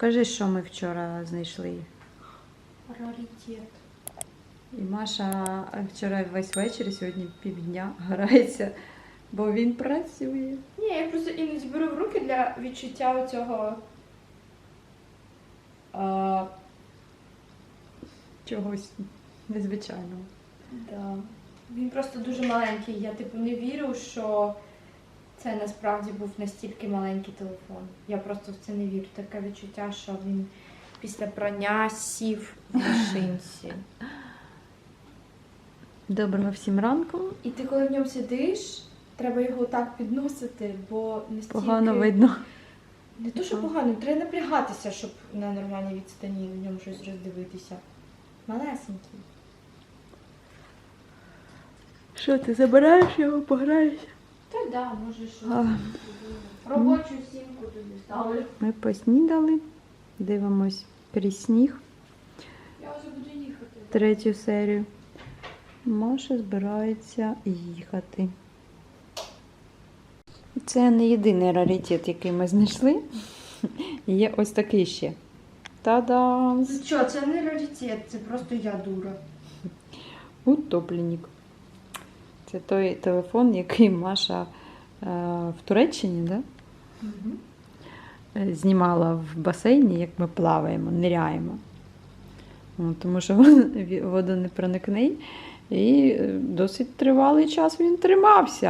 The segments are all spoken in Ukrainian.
Покажи, що ми вчора знайшли. Раритет. І Маша вчора весь вечір, і сьогодні півдня грається, бо він працює. Ні, я просто іноді беру в руки для відчуття цього. А, Чогось незвичайного. да. Він просто дуже маленький. Я типу не вірю, що це насправді був настільки маленький телефон. Я просто в це не вірю. Таке відчуття, що він після прання сів в машинці. Доброго всім ранку. І ти коли в ньому сидиш, треба його так підносити, бо настільки... Погано видно. Не то, що погано, треба напрягатися, щоб на нормальній відстані в ньому щось роздивитися. Малесенький. Що ти забираєш його, пограєшся? Та да, може що. Робочу сімку тобі ставлю. Ми поснідали, дивимось крізь сніг, Я вже буду їхати. третю серію. Маша збирається їхати. Це не єдиний раритет, який ми знайшли. Є ось такий ще. Та-дам! Ну що, це не раритет, це просто я дура. Утопленник. Це той телефон, який Маша е, в Туреччині, да? е, знімала в басейні, як ми плаваємо, ниряємо. Ну, Тому що ві- водонепроникний. І е, досить тривалий час він тримався,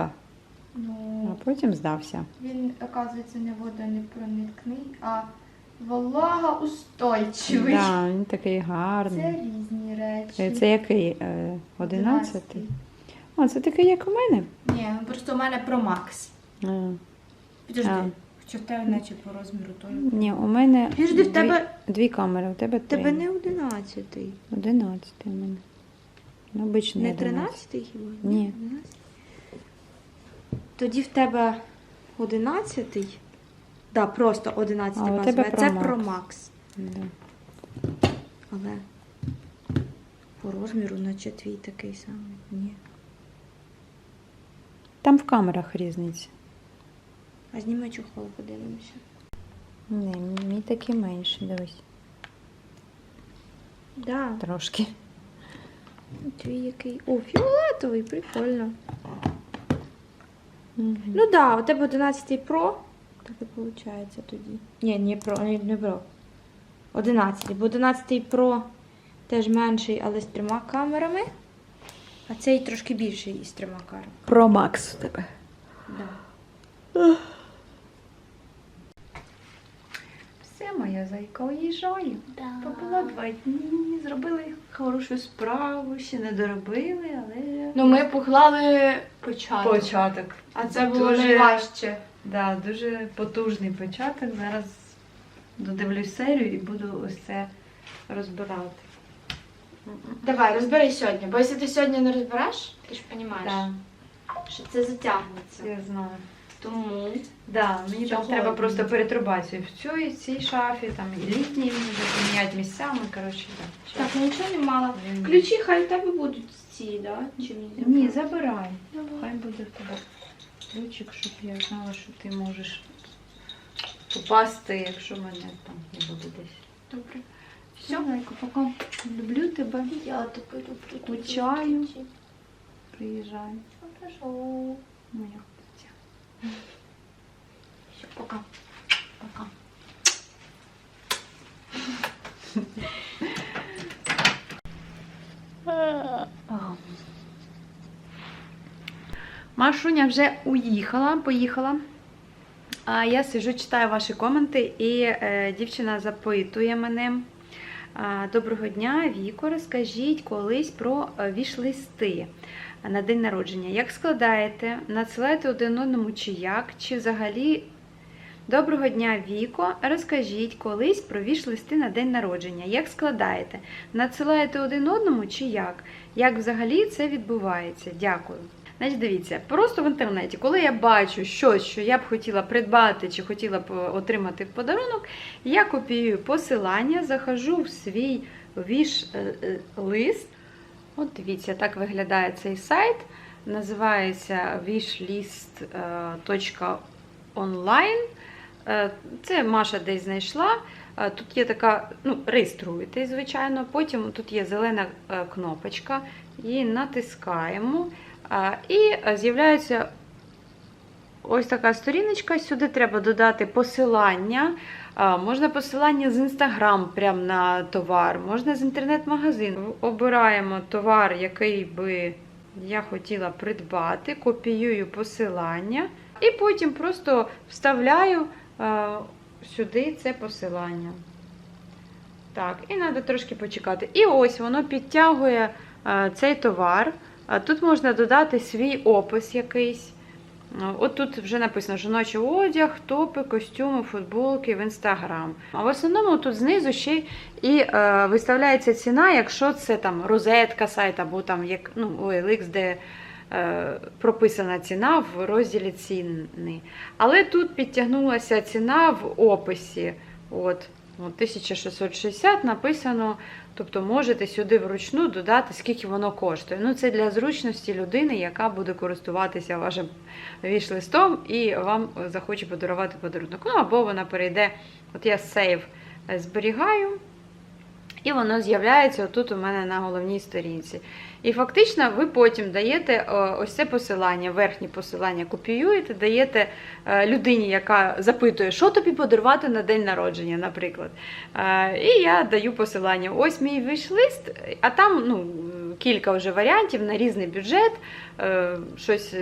а Ну, потім здався. він, оказується, не водонепроникний, а вологоустойчивий. Да, він такий гарний. Це різні речі. Це який? Е, Одинадцятий? О, це такий, як у мене. Ні, ну, просто у мене про Макс. Підожди, А. хоча в тебе наче по розміру той. Ні, у мене Підожди, в дві, тебе- дві камери, у тебе три. Тебе не одинадцятий. Одинадцятий у мене. Ну, обичний Не одинадцятий. тринадцятий хіба? Ні. 11? Тоді в тебе одинадцятий. Да, просто одинадцятий А, у а це Pro про Max. Макс. Да. Але по розміру, наче твій такий самий. Ні. Там в камерах різниця. А зніми чохол, подивимося. Ні, мій такий менший, дивись. Да, Трошки. твій який. О, фіолетовий, прикольно. Мгм. Ну да, у тебе 11 Pro. Так і виходить тоді. Ні, не Pro, не, не Pro. 11. Бо 11 Pro теж менший, але з трьома камерами. А цей трошки більший із трьома камерами. Про Макс у тебе. Да. Все, моя зайка уїжджає. Побула два дні, зробили хорошу справу, ще не доробили, але. Ну, ми поклали початок. Початок. А це було Дуже- найважче. Да, дуже потужний початок. Зараз додивлюсь серію і буду ось це розбирати. Давай, розбери сьогодні, бо якщо ти сьогодні не розбереш, ти ж розумієш, Да, що це затягнеться. я знаю. Тому Да, мені там треба просто перетрубацію в цій, цій шафі, там і літній мені вже поміняти місцями. Коротше, так. так, нічого не мало. Він- Ключі хай у тебе будуть ці, да? Чи мені Ні, забирай. Давай. Хай буде в тебе ключик, щоб я знала, що ти можеш попасти, якщо мене там не буде десь. Добре. Все, Лайко, пока. Люблю тебе. Я тебе люблю. Скучаю. Приїжджай. Хорошо. Моя. Все, пока. Пока. Машуня вже уїхала, поїхала. А я сижу, читаю ваші коменти, і е, дівчина запитує мене. Доброго дня, Віко, розкажіть колись про е, віш-листи на день народження. Як складаєте? Надсилаєте один одному чи як? Чи взагалі Доброго дня, Віко. Розкажіть колись про віш-листи на день народження. Як складаєте? Надсилаєте один одному чи як? Як взагалі це відбувається? Дякую. Значить, дивіться, просто в інтернеті, коли я бачу щось, що я б хотіла придбати чи хотіла б отримати в подарунок, я копіюю посилання, захожу в свій віш-лист. От дивіться, так виглядає цей сайт. Називається wishlist.online. Е, Це Маша десь знайшла. Е, Тут є така, ну, реєструєте, звичайно. Потім тут є зелена е, кнопочка, її натискаємо. І е, з'являється ось така сторіночка. Сюди треба додати посилання. Можна посилання з Instagram прямо на товар, можна з інтернет-магазину. Обираємо товар, який би я хотіла придбати, копіюю посилання і потім просто вставляю сюди це посилання. Так, і треба трошки почекати. І ось воно підтягує цей товар. Тут можна додати свій опис якийсь. От тут вже написано жіночий одяг, топи, костюми, футболки в інстаграм. А в основному тут знизу ще і е, виставляється ціна, якщо це там розетка сайт, або там як ну, OLX, де е, прописана ціна в розділі ціни. Але тут підтягнулася ціна в описі. От 1660 написано. Тобто можете сюди вручну додати, скільки воно коштує. Ну, це для зручності людини, яка буде користуватися вашим віш-листом і вам захоче подарувати подарунок. Ну, або вона перейде, от я сейв зберігаю, і воно з'являється отут у мене на головній сторінці. І фактично ви потім даєте е, ось це посилання, верхнє посилання копіюєте, даєте е, людині, яка запитує, що тобі подарувати на день народження, наприклад. Е, І я даю посилання. Ось мій виш-лист, а там ну, кілька вже варіантів на різний бюджет, е, щось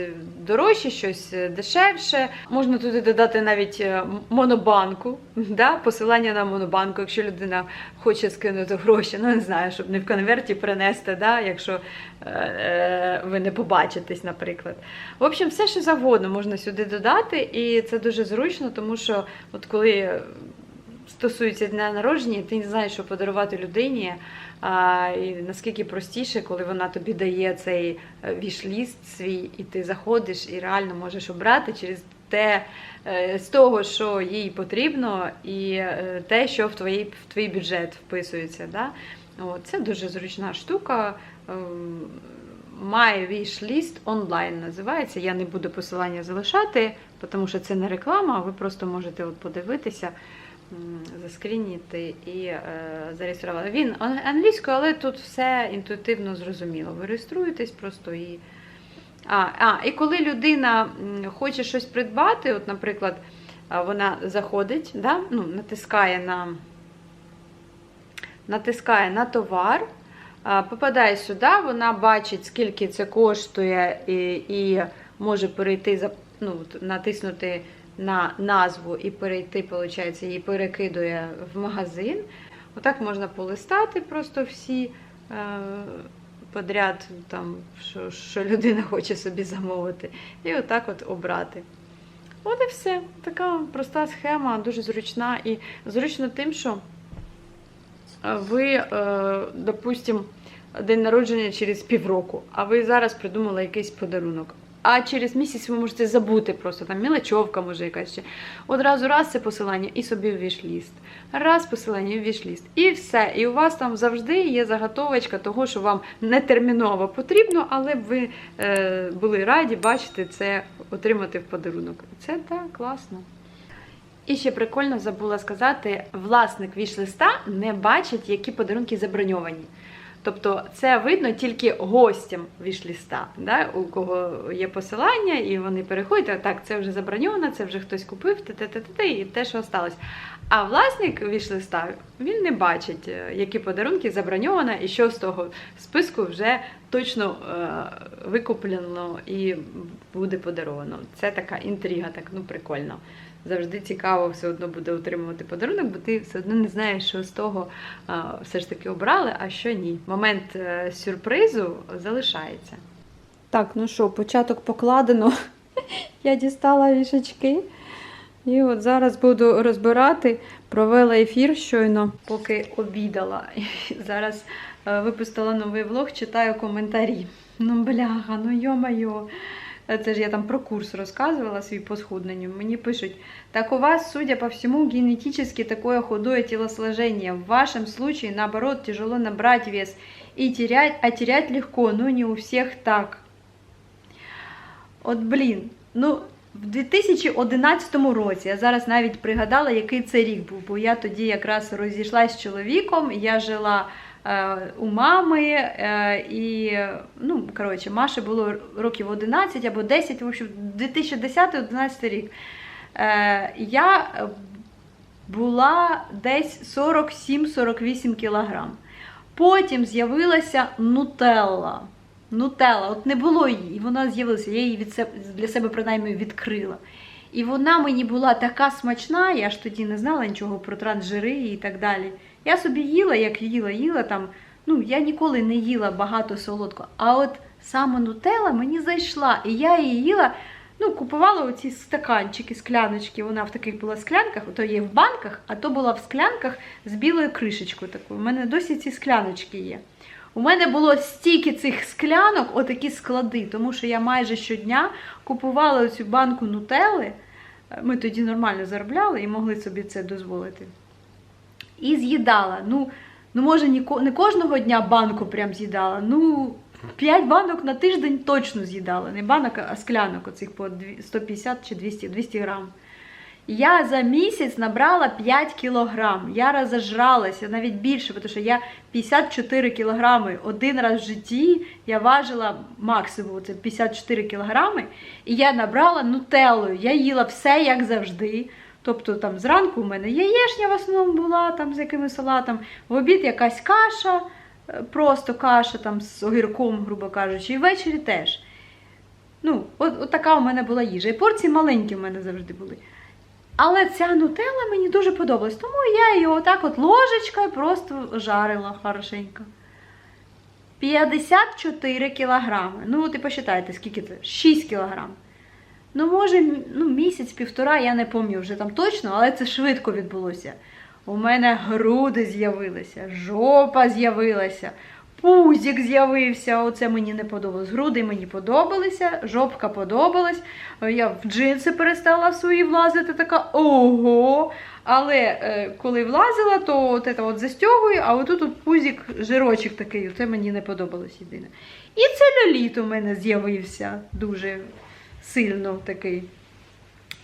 дорожче, щось дешевше. Можна туди додати навіть е, монобанку, да? посилання на монобанку, якщо людина хоче скинути гроші, ну не знаю, щоб не в конверті принести, да? якщо е, е, ви не побачитесь, наприклад. В общем, все, що завгодно можна сюди додати, і це дуже зручно, тому що от коли стосується дня народження, ти не знаєш, що подарувати людині. А, і наскільки простіше, коли вона тобі дає цей е, віш-ліст свій, і ти заходиш і реально можеш обрати через те, е, з того, що їй потрібно, і е, те, що в твій, в твій бюджет вписується. Да? От, це дуже зручна штука. Ем, My Wish List онлайн називається. Я не буду посилання залишати, тому що це не реклама, ви просто можете от подивитися, заскрініти і е, зареєструвати. Він англійською, але тут все інтуїтивно зрозуміло. Ви реєструєтесь просто і. А, а, і коли людина хоче щось придбати, от, наприклад, вона заходить, да? ну, натискає на натискає на товар, попадає сюди, вона бачить, скільки це коштує, і, і може перейти, за- ну, натиснути на назву і перейти, виходить, її перекидує в магазин. Отак можна полистати просто всі е, подряд, там, що, що людина хоче собі замовити, і отак от обрати. От і все. Така проста схема, дуже зручна. І зручно тим, що ви, е, допустим, день народження через півроку, а ви зараз придумали якийсь подарунок. А через місяць ви можете забути просто там мілочовка, може якась ще. Одразу раз це посилання і собі в вішліст. Раз посилання і в вішліст. І все. І у вас там завжди є заготовочка того, що вам не терміново потрібно, але б ви е, були раді бачити це, отримати в подарунок. Це так класно. І ще прикольно забула сказати, власник віш-листа не бачить, які подарунки заброньовані. Тобто це видно тільки гостям вішліста, да? у кого є посилання, і вони переходять, так, це вже заброньовано, це вже хтось купив, те-те-те-те, і те, що осталось. А власник вішлиста, він не бачить, е, які подарунки заброньовано, і що з того списку вже точно е, викуплено і буде подаровано. Це така інтрига, так ну прикольно. Завжди цікаво все одно буде отримувати подарунок, бо ти все одно не знаєш, що з того все ж таки обрали, а що ні. Момент е, сюрпризу залишається. Так, ну що, початок покладено. Я дістала вішачки. І от зараз буду розбирати. Провела ефір щойно, поки обідала. Зараз е, випустила новий влог, читаю коментарі. Ну, бляха, ну йо-майо. Це ж я там про курс розказувала свій по схудненню. Мені пишуть, так у вас, судя по всему, генетически такое худое телосложение. В вашем случае, наоборот, тяжело набрать вес и терять, а терять легко, но не у всех так. От блін, ну в 2011 році. Я зараз навіть пригадала, який це рік був, бо я тоді якраз розійшлася з чоловіком, я жила у мами, е, і ну, коротше, Маші було років 11 або 10, в общем, 2010-11 рік. Е, я е, була десь 47-48 кілограм. Потім з'явилася нутелла. Нутелла, от не було її, і вона з'явилася, я її від себе, для себе принаймні відкрила. І вона мені була така смачна, я ж тоді не знала нічого про трансжири і так далі. Я собі їла, як їла, їла там. Ну, я ніколи не їла багато солодкого. А от саме нутелла мені зайшла, і я її їла. Ну, купувала оці стаканчики, скляночки. Вона в таких була склянках, то є в банках, а то була в склянках з білою кришечкою такою. У мене досі ці скляночки є. У мене було стільки цих склянок, отакі склади, тому що я майже щодня купувала цю банку нутели. Ми тоді нормально заробляли і могли собі це дозволити. І з'їдала. Ну, ну може, не кожного дня банку прям з'їдала. Ну, 5 банок на тиждень точно з'їдала. Не банок, а склянок оцих по 150 чи 200, 200 грам. Я за місяць набрала 5 кілограм. Я розожралася навіть більше, тому що я 54 кілограми один раз в житті я важила максимум це 54 кілограми, і я набрала нутеллою. Я їла все як завжди. Тобто там зранку у мене яєшня в основному була там з якимось салатом, в обід якась каша, е, просто каша там з огірком, грубо кажучи, і ввечері теж. Ну, от, от така у мене була їжа. І порції маленькі в мене завжди були. Але ця нутелла мені дуже подобалась, тому я її отак от ложечкою просто жарила хорошенько. 54 кілограми. Ну, ти посчитайте, скільки це? 6 кілограм. Ну, може, ну, місяць-півтора, я не пам'ятаю вже там точно, але це швидко відбулося. У мене груди з'явилися, жопа з'явилася, пузик з'явився. Оце мені не подобалось. Груди мені подобалися, жопка подобалась. Я в джинси перестала свої влазити, така ого. Але е, коли влазила, то от це от застягую, а отут от пузик, жирочок такий, це мені не подобалось єдине. І целюліт у мене з'явився дуже сильно такий.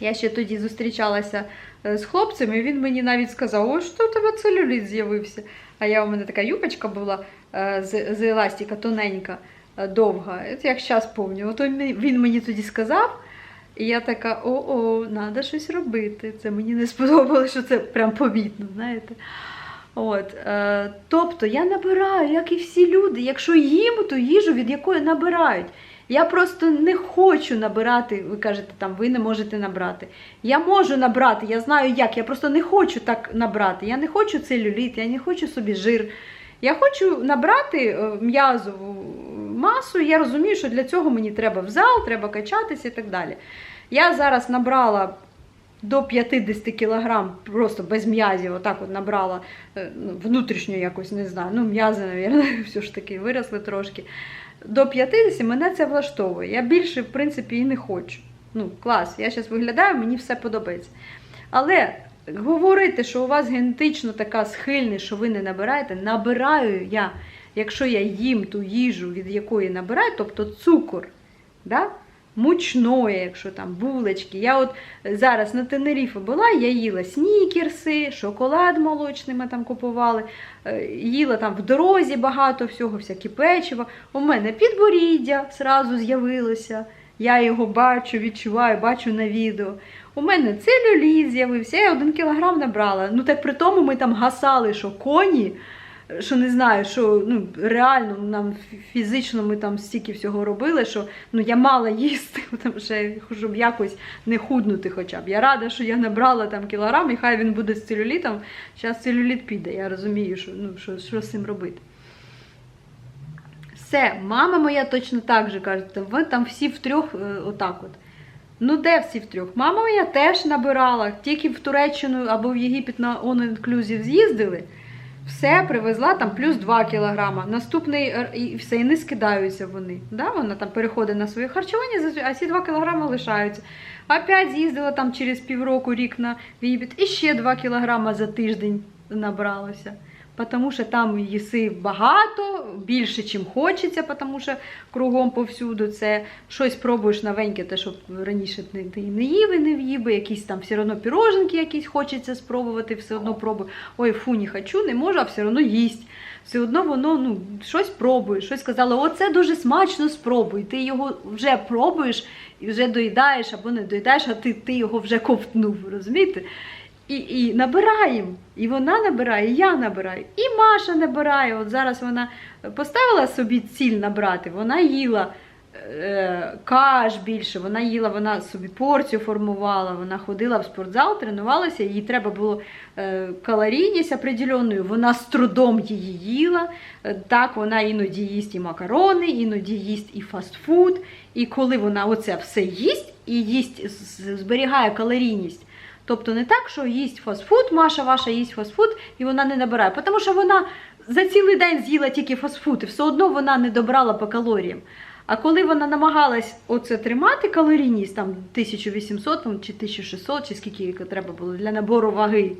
Я ще тоді зустрічалася е, з хлопцем, і він мені навіть сказав, о, що у тебе целюліт з'явився. А я у мене така юбочка була е, з, з еластика тоненька, е, довга. Як зараз пам'ятаю. Ото він мені тоді сказав, і я така: о-о, треба щось робити. Це мені не сподобалося, що це прям помітно, знаєте. От, тобто я набираю, як і всі люди. Якщо їм ту їжу, від якої набирають. Я просто не хочу набирати. Ви кажете, там ви не можете набрати. Я можу набрати, я знаю як. Я просто не хочу так набрати. Я не хочу целюліт, я не хочу собі жир. Я хочу набрати е, м'язову масу. Я розумію, що для цього мені треба в зал, треба качатися і так далі. Я зараз набрала до 50 кілограм просто без м'язів, отак от набрала е, ну, внутрішньо якось, не знаю, ну м'язи, мабуть, все ж таки виросли трошки. До 50 мене це влаштовує. Я більше, в принципі, і не хочу. Ну, клас, я зараз виглядаю, мені все подобається. Але говорити, що у вас генетично така схильність, що ви не набираєте, набираю я, якщо я їм ту їжу, від якої набираю, тобто цукор, да? Мучної, якщо там булочки. Я от зараз на Тенеріфі була, я їла снікерси, шоколад молочний ми там купували, е, їла там в дорозі багато всього, всякі печиво. У мене підборіддя зразу з'явилося. Я його бачу, відчуваю, бачу на відео. У мене целюліт з'явився, я один кілограм набрала. Ну так при тому ми там гасали, що коні, що не знаю, що ну, реально нам фізично ми там стільки всього робили, що ну, я мала їсти, тому що, щоб якось не худнути хоча б. Я рада, що я набрала там кілограм, і хай він буде з целюлітом. Зараз целюліт піде, я розумію, що, ну, що, що з цим робити. Все, мама моя точно так же каже, ви там всі втрьох е, отак от. Ну, де всі втрьох? Мама моя теж набирала, тільки в Туреччину або в Єгипет на On Inclusive з'їздили, все привезла там плюс 2 кілограма. Наступний і все, і не скидаються вони. Да? Вона там переходить на своє харчування, а ці 2 кілограми лишаються. Опять з'їздила там через півроку, рік на Вібіт і ще 2 кілограма за тиждень набралося. Тому що там їси багато, більше, чим хочеться, тому що кругом повсюду це щось пробуєш новеньке, те, що раніше ти не їв і не в'їв, би, якісь там все одно піроженки якісь хочеться спробувати, все одно пробую. Ой, фу, не хочу, не можу, а все одно їсть. Все одно воно ну, щось пробує, щось сказали, оце дуже смачно спробуй. Ти його вже пробуєш і вже доїдаєш або не доїдаєш, а ти, ти його вже ковтнув, розумієте? І, і набираємо. І вона набирає, і я набираю, і Маша набирає. От зараз вона поставила собі ціль набрати, вона їла е, каш більше, вона їла, вона собі порцію формувала, вона ходила в спортзал, тренувалася, їй треба було е, калорійність определенною, вона з трудом її їла. Е, Так, вона іноді їсть і макарони, іноді їсть і фастфуд. І коли вона оце все їсть і їсть, зберігає калорійність. Тобто не так, що їсть фастфуд, Маша ваша їсть фастфуд, і вона не набирає. Тому що вона за цілий день з'їла тільки фастфуд, і все одно вона не добрала по калоріям. А коли вона намагалась оце тримати калорійність, там 1800 там, чи 1600, чи скільки треба було для набору ваги,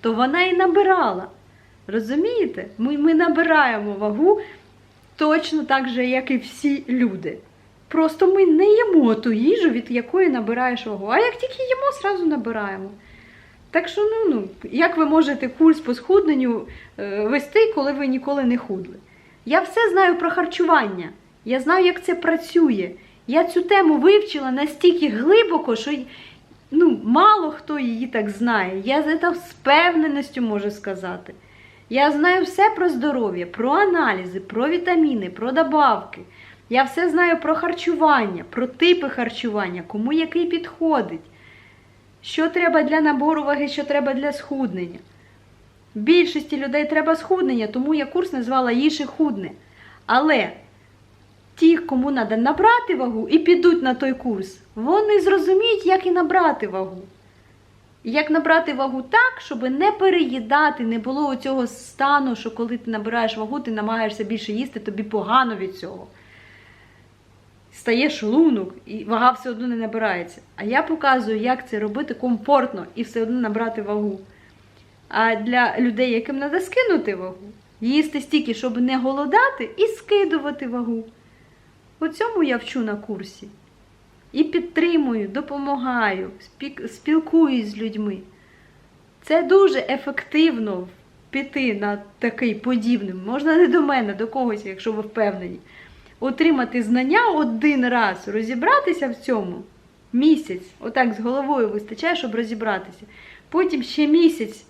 то вона і набирала. Розумієте? Ми, ми набираємо вагу точно так же, як і всі люди. Просто ми не їмо ту їжу, від якої набираєш вагу. А як тільки їмо, зразу набираємо. Так що, ну, ну, як ви можете курс по схудненню е, вести, коли ви ніколи не худли? Я все знаю про харчування. Я знаю, як це працює. Я цю тему вивчила настільки глибоко, що ну, мало хто її так знає. Я за це з впевненістю можу сказати. Я знаю все про здоров'я, про аналізи, про вітаміни, про добавки. Я все знаю про харчування, про типи харчування, кому який підходить, що треба для набору ваги, що треба для схуднення. Більшості людей треба схуднення, тому я курс назвала їж і худне. Але ті, кому треба набрати вагу і підуть на той курс, вони зрозуміють, як і набрати вагу. Як набрати вагу так, щоб не переїдати, не було цього стану, що коли ти набираєш вагу, ти намагаєшся більше їсти, тобі погано від цього. Стає шлунок, і вага все одно не набирається. А я показую, як це робити комфортно і все одно набрати вагу. А для людей, яким треба скинути вагу, їсти стільки, щоб не голодати, і скидувати вагу. У цьому я вчу на курсі. І підтримую, допомагаю, спілкуюсь з людьми. Це дуже ефективно піти на такий подібний. Можна не до мене, до когось, якщо ви впевнені. Отримати знання один раз, розібратися в цьому місяць, отак з головою вистачає, щоб розібратися. Потім ще місяць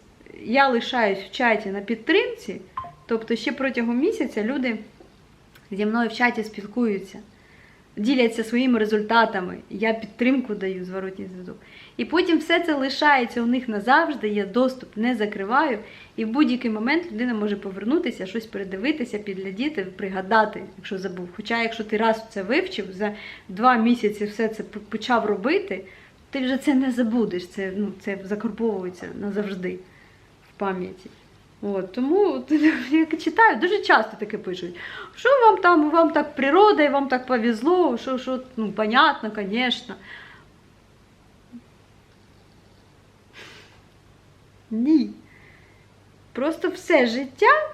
я лишаюсь в чаті на підтримці, тобто ще протягом місяця люди зі мною в чаті спілкуються, діляться своїми результатами. Я підтримку даю зворотній зв'язок. І потім все це лишається у них назавжди, я доступ не закриваю, і в будь-який момент людина може повернутися, щось передивитися, підглядіти, пригадати, якщо забув. Хоча, якщо ти раз це вивчив, за два місяці все це почав робити, ти вже це не забудеш, це, ну, це закарбовується назавжди в пам'яті. От, тому от, я читаю, дуже часто таке пишуть. Що вам там, вам так природа, і вам так повезло, що, що ну, понятно, звісно. Ні. Просто все життя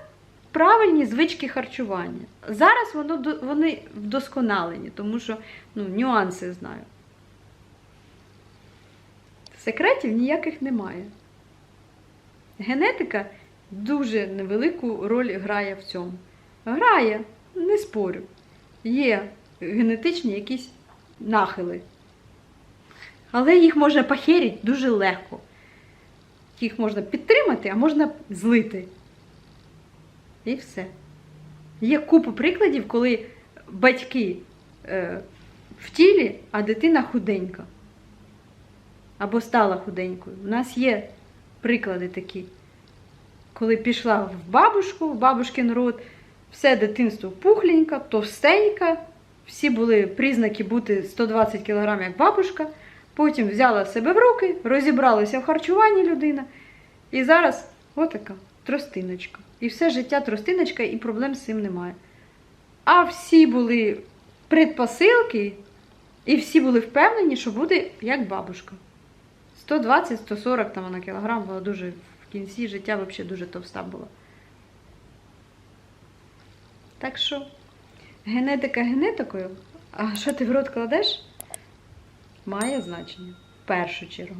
правильні звички харчування. Зараз воно, вони вдосконалені, тому що ну, нюанси знаю. Секретів ніяких немає. Генетика дуже невелику роль грає в цьому. Грає, не спорю. Є генетичні якісь нахили. Але їх можна похерити дуже легко. Їх можна підтримати, а можна злити. І все. Є купа прикладів, коли батьки е, в тілі, а дитина худенька. Або стала худенькою. У нас є приклади такі. Коли пішла в бабушку, в бабушкин род, все дитинство пухленька, товстенька, всі були признаки бути 120 кг як бабушка. Потім взяла себе в руки, розібралася в харчуванні людина. І зараз отака тростиночка. І все життя тростиночка, і проблем з цим немає. А всі були предпосилки, і всі були впевнені, що буде як бабушка. 120-140 там вона кілограм була дуже кінці життя взагалі дуже товста була. Так що, генетика генетикою, а що ти в рот кладеш, має значення в першу чергу.